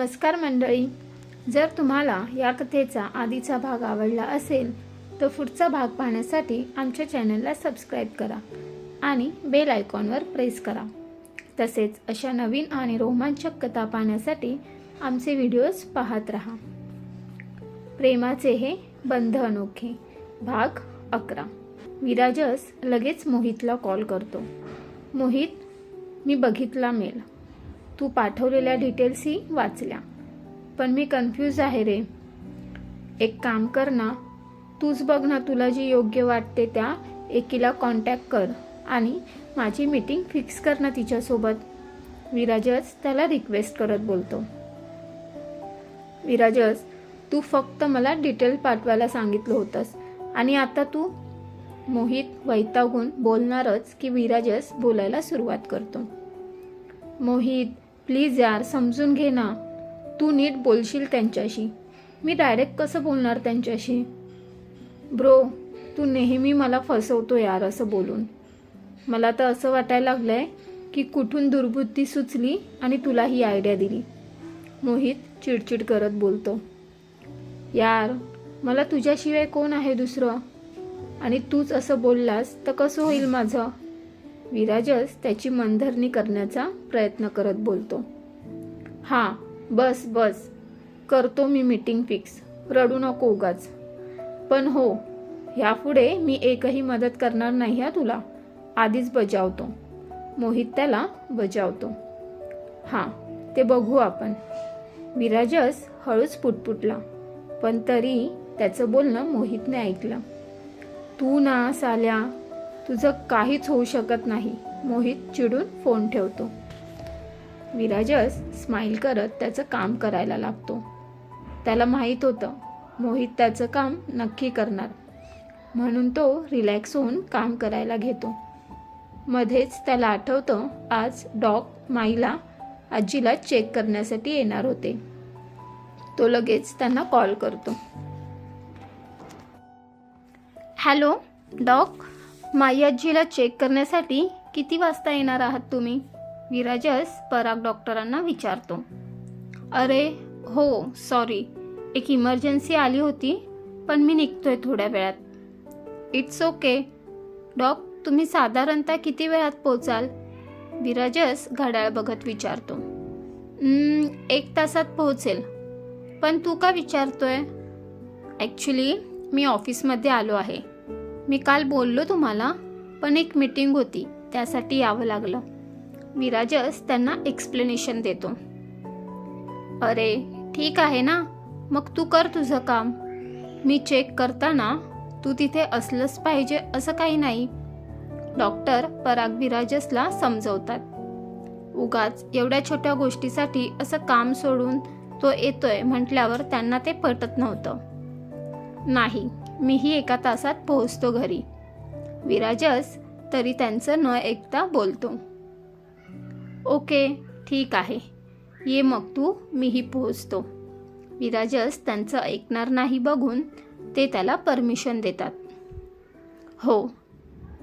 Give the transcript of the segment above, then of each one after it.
नमस्कार मंडळी. जर तुम्हाला या कथेचा आधीचा भाग आवडला असेल तर पुढचा भाग पाहण्यासाठी आमच्या चॅनलला सबस्क्राईब करा आणि बेल आयकॉनवर प्रेस करा. तसेच अशा नवीन आणि रोमांचक कथा पाहण्यासाठी आमचे व्हिडिओज पाहत राहा. प्रेमाचे हे बंध अनोखे. भाग अकरा. विराजस लगेच मोहितला कॉल करतो. मोहित मी बघितला मेल. तू पाठवलेल्या डिटेल्सही वाचल्या. पण मी कन्फ्यूज आहे रे. एक काम कर ना. तूच बघ ना तुला जी योग्य वाटते त्या एकीला कॉन्टॅक्ट कर आणि माझी मीटिंग फिक्स कर ना तिच्यासोबत. विराजच त्याला रिक्वेस्ट करत बोलतो. विराजस तू फक्त मला डिटेल पाठवायला सांगितलं होतंस आणि आता तू मोहित वैतागून बोलणारच की विराजस बोलायला सुरुवात करतो. मोहित प्लीज यार समजून घे ना. तू नीट बोलशील त्यांच्याशी. मी डायरेक्ट कसं बोलणार त्यांच्याशी? ब्रो तू नेहमी मला फसवतो यार असं बोलून. मला तर असं वाटायला आहे की कुठून दुर्बुद्धी सुचली आणि तुला ही आयडिया दिली. मोहित चिडचिड करत बोलतो. यार मला तुझ्याशिवाय कोण आहे दुसरं? आणि तूच असं बोललास तर कसं होईल माझं? विराजस त्याची मनधरणी करण्याचा प्रयत्न करत बोलतो. हां बस बस. करतो मी मीटिंग फिक्स. रडू नको उगाच. पण हो ह्यापुढे मी एकही मदत करणार नाही हा तुला. आधीच बजावतो. मोहित त्याला बजावतो. हां ते बघू आपण. विराजस हळूच पुटपुटला पण तरी त्याचं बोलणं मोहितने ऐकलं. तू ना साल्या तुझं काहीच होऊ शकत नाही. मोहित चिडून फोन ठेवतो. विराजस स्माईल करत त्याचं काम करायला लागतो. त्याला माहीत होतं मोहित त्याचं काम नक्की करणार. म्हणून तो रिलॅक्स होऊन काम करायला घेतो. मध्येच त्याला आठवतं आज डॉग माईला आजीला चेक करण्यासाठी येणार होते. तो लगेच त्यांना कॉल करतो. Hello doc? माई आजीला चेक करण्यासाठी किती वाजता येणार आहात तुम्ही? विराजस पराग डॉक्टरांना विचारतो. अरे हो सॉरी एक इमर्जन्सी आली होती पण मी निघतोय थोड्या वेळात. इट्स ओके डॉक तुम्ही साधारणतः किती वेळात पोचाल? विराजस घड्याळ बघत विचारतो. एक तासात पोहोचेल. पण तू का विचारतोय? ॲक्च्युली मी ऑफिसमध्ये आलो आहे. मी काल बोललो तुम्हाला पण एक मीटिंग होती त्यासाठी यावं लागलं. विराजस त्यांना एक्सप्लेनेशन देतो. अरे ठीक आहे ना? मग तू कर तुझं काम. मी चेक करताना तू तिथे असलंच पाहिजे असं काही नाही. डॉक्टर पराग विराजसला समजवतात. उगाच एवढ्या छोट्या गोष्टीसाठी असं काम सोडून तो येतोय म्हटल्यावर त्यांना ते पटत नव्हतं. नाही मीही एका तासात पोहोचतो घरी. विराजस तरी त्यांचं न ऐकता बोलतो. ओके ठीक आहे. ये मग तू मीही पोहोचतो. विराजस त्यांचं ऐकणार नाही बघून ते त्याला परमिशन देतात. हो.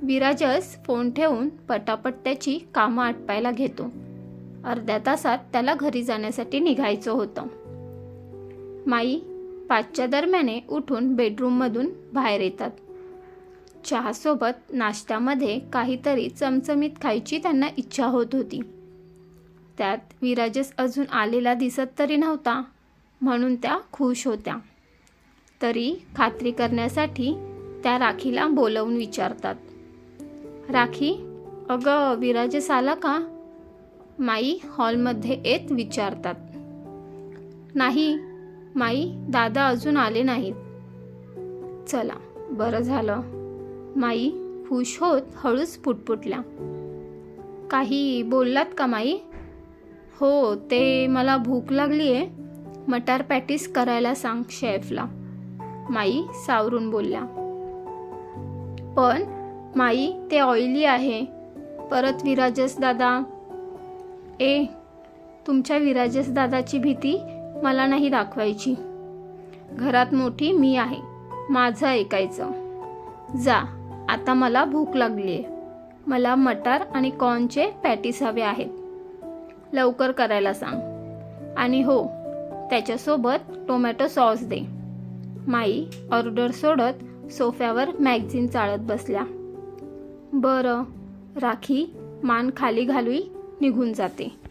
विराजस फोन ठेवून पटापट त्याची कामं आटपायला घेतो. अर्ध्या तासात त्याला घरी जाण्यासाठी निघायचं होतं. माई पाचच्या दरम्याने उठून बेडरूममधून बाहेर येतात. चहासोबत नाश्त्यामध्ये काहीतरी चमचमीत खायची त्यांना इच्छा होत होती. त्यात विराजस अजून आलेला दिसत तरी नव्हता म्हणून त्या खुश होत्या. तरी खात्री करण्यासाठी त्या राखीला बोलवून विचारतात. राखी अगं विराजस आला का? माई हॉलमध्ये येत विचारतात. नाही माई दादा अजून आले नाहीत. चला बरं झालं. माई खुश होत हळूच पुटपुटल्या. काही बोललात का माई? हो ते मला भूक लागली आहे मटार पॅटीस करायला सांग शेफला. माई सावरून बोलल्या. पण माई ते ऑइली आहे. परत विराजस दादा. ए तुमच्या विराजस दादाची भीती? मला नाही दाखवायची. घरात मोठी मी आहे. माझं ऐकायचं. जा आता मला भूक लागली आहे मला मटार आणि कॉर्नचे पॅटीस हवे आहेत. लवकर करायला सांग. आणि हो त्याच्यासोबत tomato sauce they. My order सोडत सोफ्यावर मॅगझिन चाळत बसल्या. बरं राखी मान खाली घालून निघून जाते.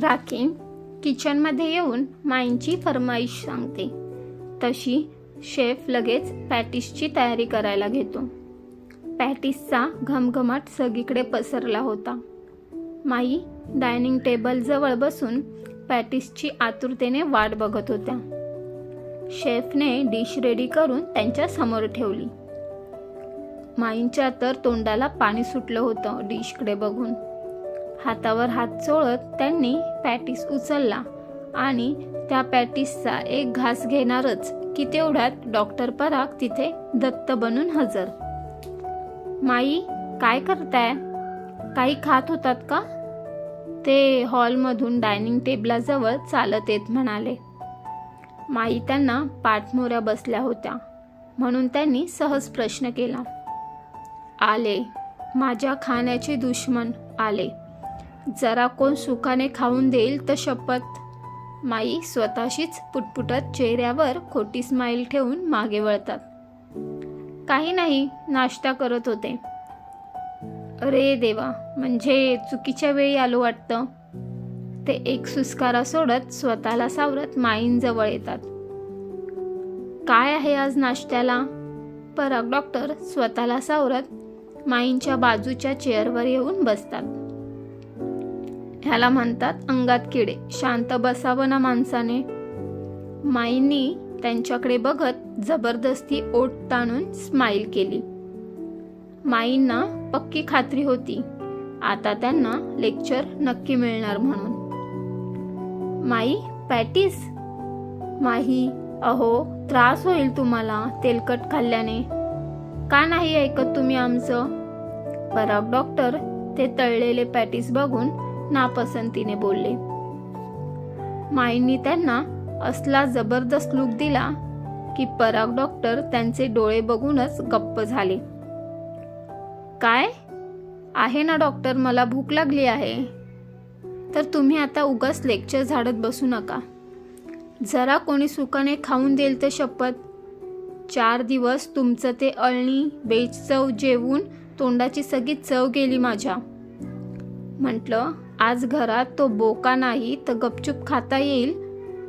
राखी किचनमध्ये येऊन माईंची फरमाईश सांगते. तशी शेफ लगेच पॅटिसची तयारी करायला घेतो. पॅटिसचा घमघमाट सगळीकडे पसरला होता. माई डायनिंग टेबलजवळ बसून पॅटिसची आतुरतेने वाट बघत होत्या. शेफने डिश रेडी करून त्यांच्यासमोर ठेवली. माईंच्या तर तोंडाला पाणी सुटलं होतं डिशकडे बघून. हातावर हात चोळत त्यांनी पॅटिस उचलला आणि त्या पॅटिसचा एक घास घेणारच की तेवढ्यात डॉक्टर पराग तिथे दत्त बनून हजर. माई काय करताय? काही खात होतात का? ते हॉलमधून डायनिंग टेबलाजवळ चालत येत म्हणाले. माई त्यांना पाठमोऱ्या बसल्या होत्या म्हणून त्यांनी सहज प्रश्न केला. आले माझ्या खाण्याचे दुश्मन आले. जरा कोण सुखाने खाऊन देईल तर शपथ. माई स्वतःशीच पुटपुटत चेहऱ्यावर खोटी स्माईल ठेवून मागे वळतात. काही नाही नाश्ता करत होते. अरे देवा म्हणजे चुकीच्या वेळी आलो वाटतं. ते एक सुस्कारा सोडत स्वतःला सावरत माईंजवळ येतात. काय आहे आज नाश्त्याला? पराग डॉक्टर स्वतःला सावरत माईंच्या बाजूच्या चेअरवर येऊन बसतात. ह्याला म्हणतात अंगात किडे. शांत बसावं ना माणसाने. माईंनी त्यांच्याकडे बघत जबरदस्ती ओठ ताणून स्माईल केली. माईंना पक्की खात्री होती. आता त्यांना लेक्चर नक्की मिळणार म्हणून. माई पॅटीस? माही अहो त्रास होईल तुम्हाला तेलकट खाल्ल्याने. का नाही ऐकत तुम्ही आमचं? पराग डॉक्टर ते तळलेले पॅटीस बघून नापसंतीने बोलले. माईंनी त्यांना असला जबरदस्त लुक दिला की पराग डॉक्टर त्यांचे डोळे बघूनच गप्प झाले. काय? आहे ना डॉक्टर मला भूक लागली आहे. तर तुम्ही आता उगाच लेक्चर झाडत बसू नका. जरा कोणी सुखाने खाऊन देईल तर शपथ. चार दिवस तुमचं ते अळणी बेच चव जेवून तोंडाची सगळी चव गेली माझ्या. म्हटलं आज घरात तो बोका नाही तर गपचूप खाता येईल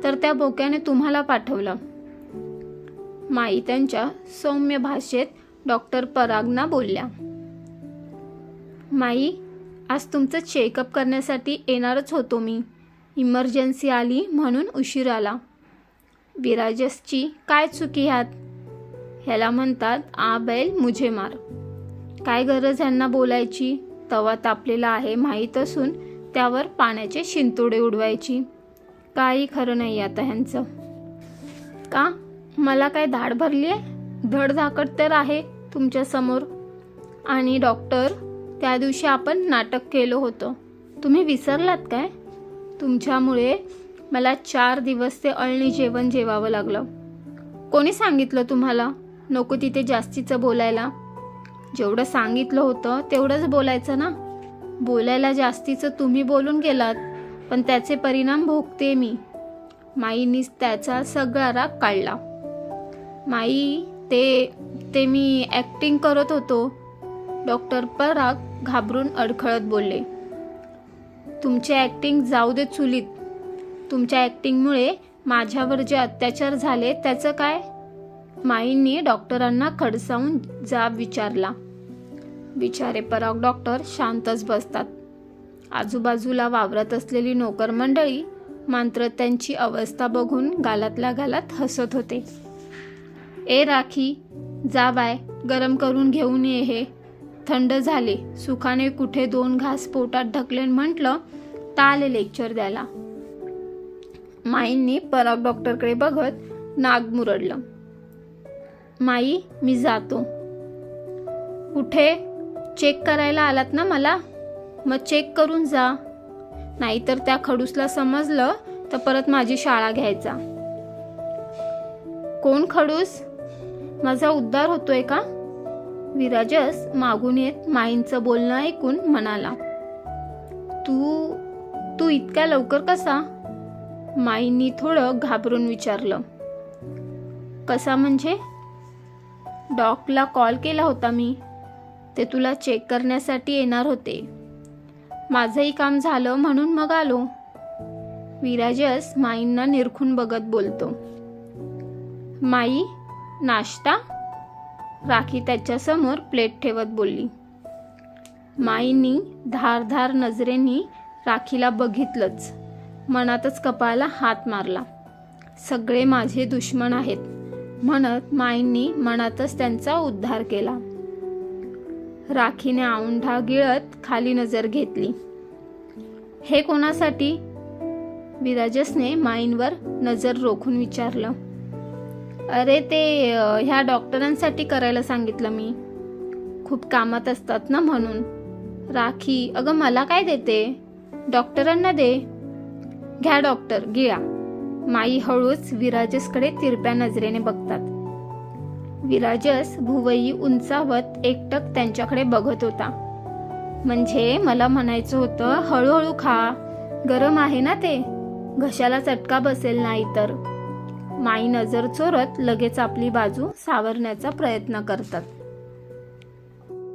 तर त्या बोक्याने तुम्हाला पाठवलं. माई त्यांच्या सौम्य भाषेत डॉक्टर परागना बोलल्या माई आज तुमचं चेकअप करण्यासाठी येणारच होतो मी. इमर्जन्सी आली म्हणून उशीर आला. विराजसची काय चुकी ह्यात? ह्याला म्हणतात आ बैल मुझे मार. काय गरज ह्यांना बोलायची? तवा तापलेला आहे माहीत असून त्यावर पाण्याचे शिंतोडे उडवायची. काही खरं नाही आता ह्यांचं. का? मला काय धाड भरली आहे धडधाकट तर आहे तुमच्यासमोर. आणि डॉक्टर त्या दिवशी आपण नाटक केलं होतं. तुम्ही विसरलात काय? तुमच्यामुळे मला चार दिवस ते अळणी जेवण जेवावं लागलं. कोणी सांगितलं तुम्हाला? नको तिथे जास्तीचं बोलायला. जेवढं सांगितलं होतं तेवढंच बोलायचं ना? बोलायला जास्तीचं तुम्ही बोलून गेलात पण त्याचे परिणाम भोगते मी. माईनीच त्याचा सगळा राग काढला. माई ते ते मी ॲक्टिंग करत होतो. डॉक्टर पराग घाबरून अडखळत बोलले तुमचे ॲक्टिंग जाऊ दे चुलीत. तुमच्या ॲक्टिंगमुळे माझ्यावर जे अत्याचार झाले त्याचं काय? माईंनी डॉक्टरांना खडसावून जाब विचारला. बिचारे पराग डॉक्टर शांतच बसतात. आजूबाजूला वावरत असलेली नोकर मंडळी मात्र त्यांची अवस्था बघून गालातल्या गालात हसत होते. ए राखी जा बाय गरम करून घेऊन ये हे. थंड झाले सुखाने कुठे दोन घास पोटात ढकलेन म्हटलं तर आले लेक्चर द्यायला. माईंनी पराग डॉक्टरकडे बघत नाग मुरडलं. माई मी जातो. कुठे? चेक करायला आलात ना मला? मग चेक करून जा. नाहीतर त्या खडूसला समजलं तर परत माझी शाळा घ्यायचा. कोण खडूस? माझा उद्धार होतोय का? विराजस मागून येत माईंचं बोलणं ऐकून म्हणाला. तू तू इतक्या लवकर कसा? माईंनी थोडं घाबरून विचारलं. कसा म्हणजे? डॉकला कॉल केला होता मी. ते तुला चेक करण्यासाठी येणार होते. माझंही काम झालं म्हणून मग आलो. विराजस माईंना निरखून बघत बोलतो. माई नाश्ता? राखी त्याच्यासमोर प्लेट ठेवत बोलली. माईंनी धारधार नजरेनी राखीला बघितलंच. मनातच कपाळाला हात मारला. सगळे माझे दुश्मन आहेत. म्हणत माईंनी मनातच त्यांचा उद्धार केला. राखीने औंढा गिळत खाली नजर घेतली. हे कोणासाठी? विराजसने माईंवर नजर रोखून विचारलं. अरे ते ह्या डॉक्टरांसाठी करायला सांगितलं मी. खूप कामात असतात ना म्हणून. राखी अगं मला काय देते? डॉक्टरांना दे. घ्या डॉक्टर गिळा. माई हळूच विराजसकडे तिरप्या नजरेने बघतात. विराजस भुवई उंचावत एकटक त्यांच्याकडे बघत होता. म्हणजे मला म्हणायचं होतं हळूहळू खा. गरम आहे ना ते? घशाला चटका बसेल नाही तर. माई नजर चोरत लगेच आपली बाजू सावरण्याचा प्रयत्न करतात.